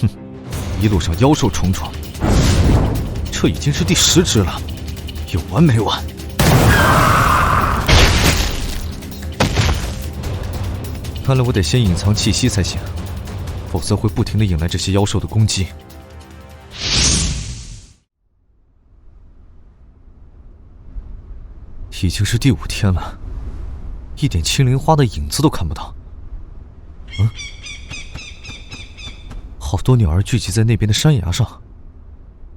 哼 一路上妖兽重创，这已经是第十只了，有完没完？看来我得先隐藏气息才行，否则会不停的引来这些妖兽的攻击。已经是第五天了，一点青灵花的影子都看不到。嗯，好多鸟儿聚集在那边的山崖上，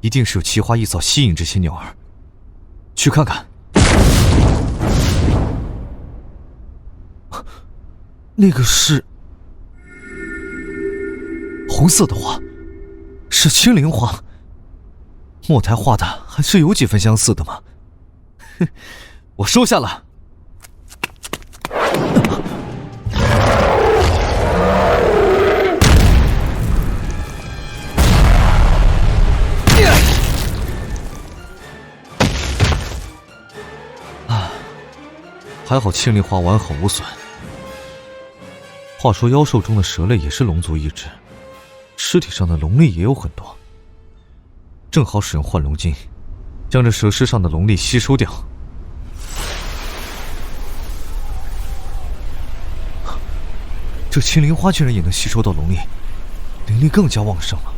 一定是有奇花异草吸引这些鸟儿。去看看。那个是红色的花，是青灵花。墨台画的还是有几分相似的嘛。哼。我收下了。还好青灵花完好无损。话说妖兽中的蛇类也是龙族一只，尸体上的龙力也有很多，正好使用幻龙晶，将这蛇尸上的龙力吸收掉。这青灵花竟然也能吸收到龙力，灵力更加旺盛了。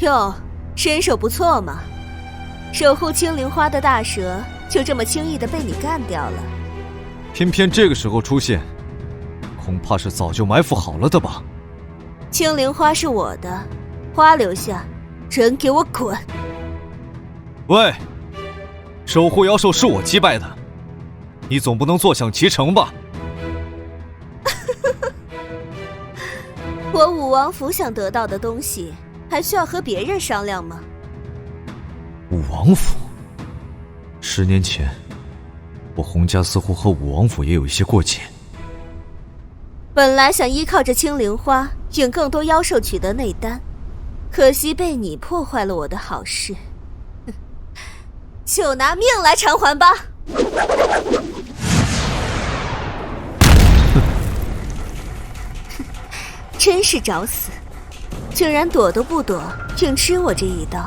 哟，身手不错嘛！守护青灵花的大蛇就这么轻易的被你干掉了。偏偏这个时候出现，恐怕是早就埋伏好了的吧？青灵花是我的，花留下，人给我滚！喂，守护妖兽是我击败的。你总不能坐享其成吧？我武王府想得到的东西，还需要和别人商量吗？武王府，十年前，我洪家似乎和武王府也有一些过节。本来想依靠着青灵花引更多妖兽取得内丹，可惜被你破坏了我的好事。就拿命来偿还吧！真是找死！竟然躲都不躲，硬吃我这一刀，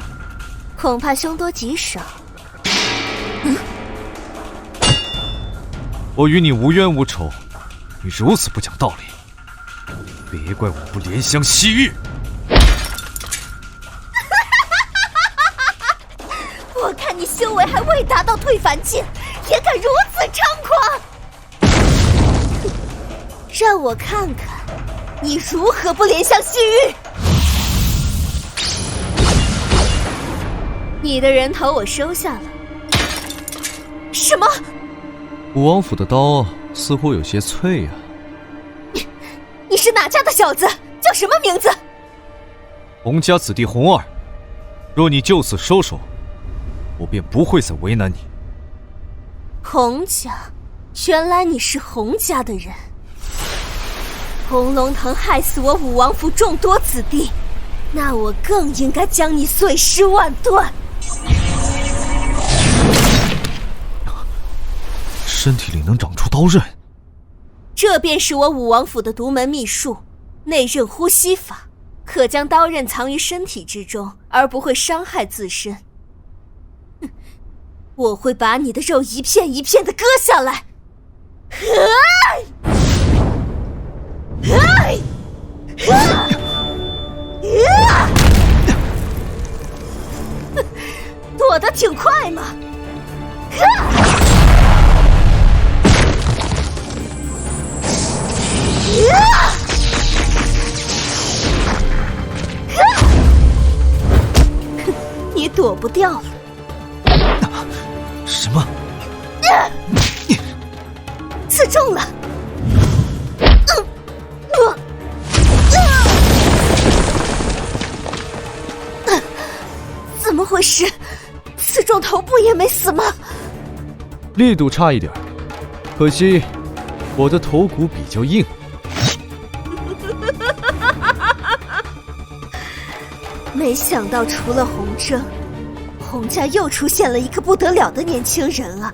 恐怕凶多吉少。我与你无冤无仇，你如此不讲道理，别怪我不怜香惜玉。我看你修为还未达到退凡境，也敢如此猖狂！让我看看。你如何不怜香惜玉？你的人头我收下了。什么？武王府的刀似乎有些脆啊。你你是哪家的小子？叫什么名字？洪家子弟洪二。若你就此收手，我便不会再为难你。洪家，原来你是洪家的人。洪龙腾害死我武王府众多子弟，那我更应该将你碎尸万段。身体里能长出刀刃，这便是我武王府的独门秘术——内刃呼吸法，可将刀刃藏于身体之中，而不会伤害自身。我会把你的肉一片一片的割下来。躲得挺快嘛！你躲不掉了。什么？刺中了。怎么回事？刺中头部也没死吗？力度差一点，可惜我的头骨比较硬。没想到除了洪征，洪家又出现了一个不得了的年轻人啊！